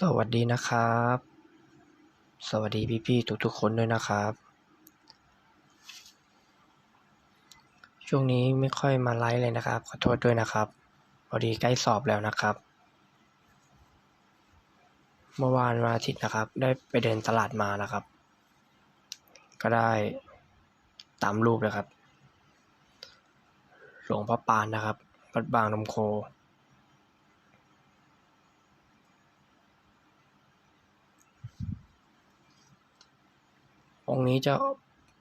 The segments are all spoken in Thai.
สวัสดีนะครับ สวัสดีพี่ๆทุกๆคนด้วยนะครับ ช่วงนี้ไม่ค่อยมาไลฟ์เลยนะครับ ขอโทษด้วยนะครับพอดีใกล้สอบแล้วนะครับ เมื่อวานวันอาทิตย์นะครับ ได้ไปเดินตลาดมานะครับ ก็ได้ตามรูปเลยครับ หลวงพ่อปานนะครับวัดบางนมโค องค์นี้จะ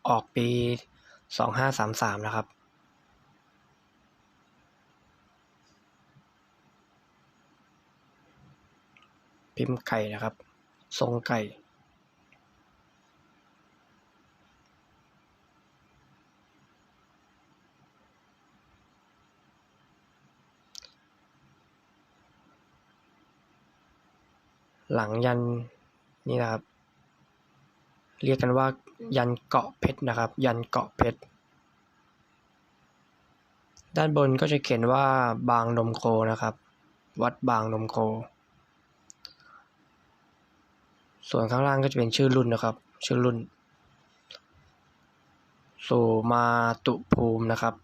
ออกปีสองห้าสามสามนะครับ พิมพ์ไก่นะครับ ทรงไก่หลังยันนี่นะครับ เรียกกันว่ายันเกาะเพชรนะครับ ยันเกาะเพชรด้านบนก็จะเขียนว่าบางนมโคนะครับ วัดบางนมโค ส่วนข้างล่างก็จะเป็นชื่อรุ่นนะครับ ชื่อรุ่นสู่มาตุภูมินะครับ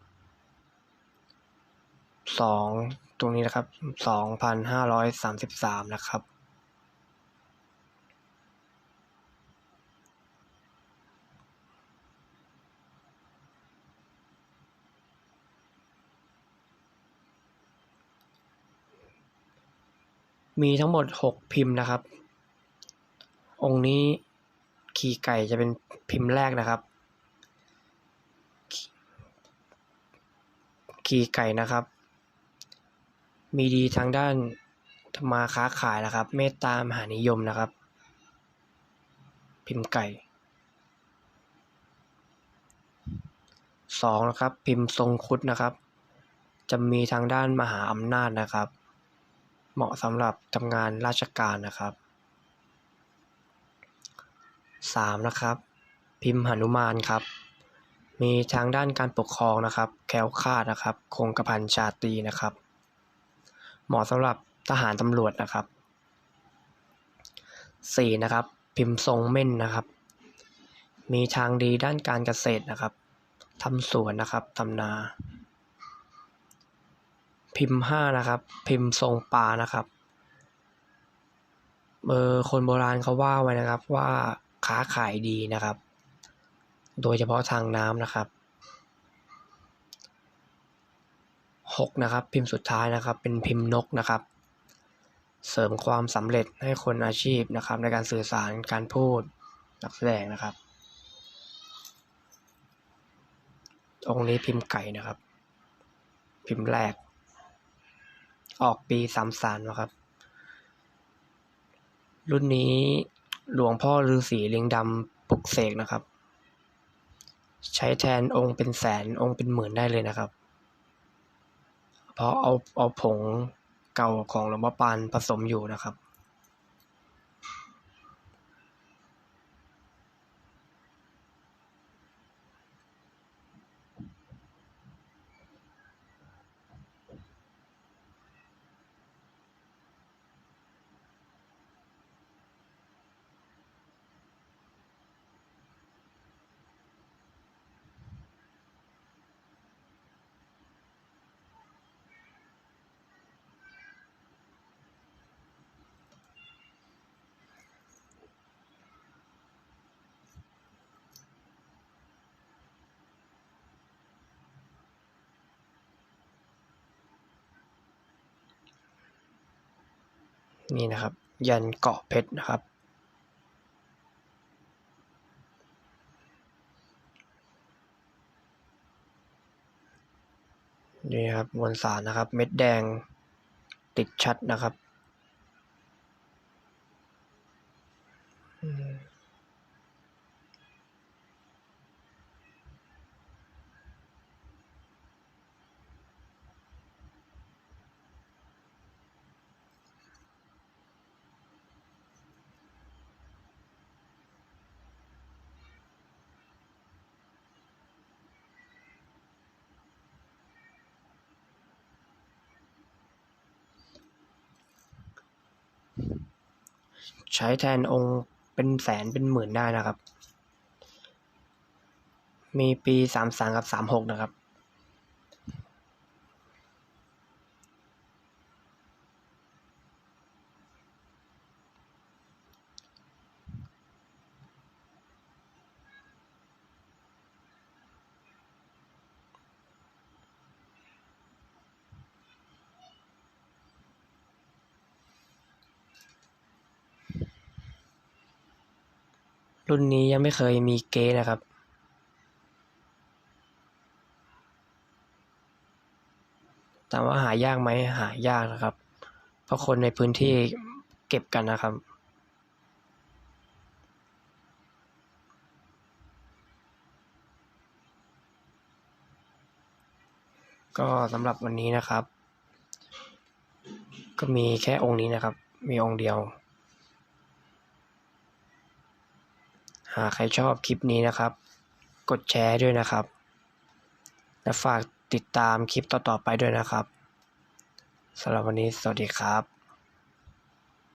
สองตรงนี้นะครับสองพันห้าร้อยสามสิบสามนะครับ มีทั้งหมดหกพิมพ์นะครับ องค์นี้ขี่ไก่จะเป็นพิมพ์แรกนะครับ ขี่ไก่นะครับ มีดีทางด้านธรรมาค้าขายนะครับ เมตตามหานิยมนะครับ พิมพ์ไก่สองนะครับ พิมพ์ทรงคุดนะครับ จะมีทางด้านมหาอำนาจนะครับ เหมาะสำหรับทำงานราชการนะครับสามนะครับ พิมพ์หนุมานครับ มีทางด้านการปกครองนะครับ แคล้วคลาดนะครับ คงกระพันชาตรีนะครับ เหมาะสำหรับทหารตำรวจนะครับสี่นะครับ พิมพ์ทรงเม่นนะครับ มีทางดีด้านการเกษตรนะครับทำสวนนะครับทำนา พิมพ์ห้านะครับ พิมพ์ทรงปลานะครับเออคนโบราณเขาว่าไว้นะครับว่าค้าขายดีนะครับ โดยเฉพาะทางน้ำนะครับหกนะครับ พิมพ์สุดท้ายนะครับ เป็นพิมพ์นกนะครับ เสริมความสำเร็จให้คนอาชีพนะครับ ในการสื่อสารการพูดนักแสดงนะครับ องค์นี้พิมพ์ไก่นะครับ พิมพ์แรก ออกปีสามสามนะครับ รุ่นนี้หลวงพ่อฤาษีเลียงดำปลุกเสกนะครับ ใช้แทนองค์เป็นแสนองค์เป็นหมื่นได้เลยนะครับ เพราะเอาเอาผงเก่าของหลวงพ่อปานผสมอยู่นะครับ นี่นะครับ ยันเกาะเพชรนะครับ นี่ครับมวลสารนะครับ เม็ดแดงติดชัดนะครับ ใช้แทนองค์เป็นแสนเป็นหมื่นได้นะครับ มีปีสามสามกับสามหกนะครับ รุ่นนี้ยังไม่เคยมีเก๊นะครับถามว่าหายากไหมหายากนะครับ เพราะคนในพื้นที่เก็บกันนะครับ ก็สำหรับวันนี้นะครับ ก็มีแค่องค์นี้นะครับ มีองค์เดียว หากใครชอบคลิปนี้นะครับ กดแชร์ด้วยนะครับ และฝากติดตามคลิปต่อๆไปด้วยนะครับสำหรับวันนี้สวัสดีครับ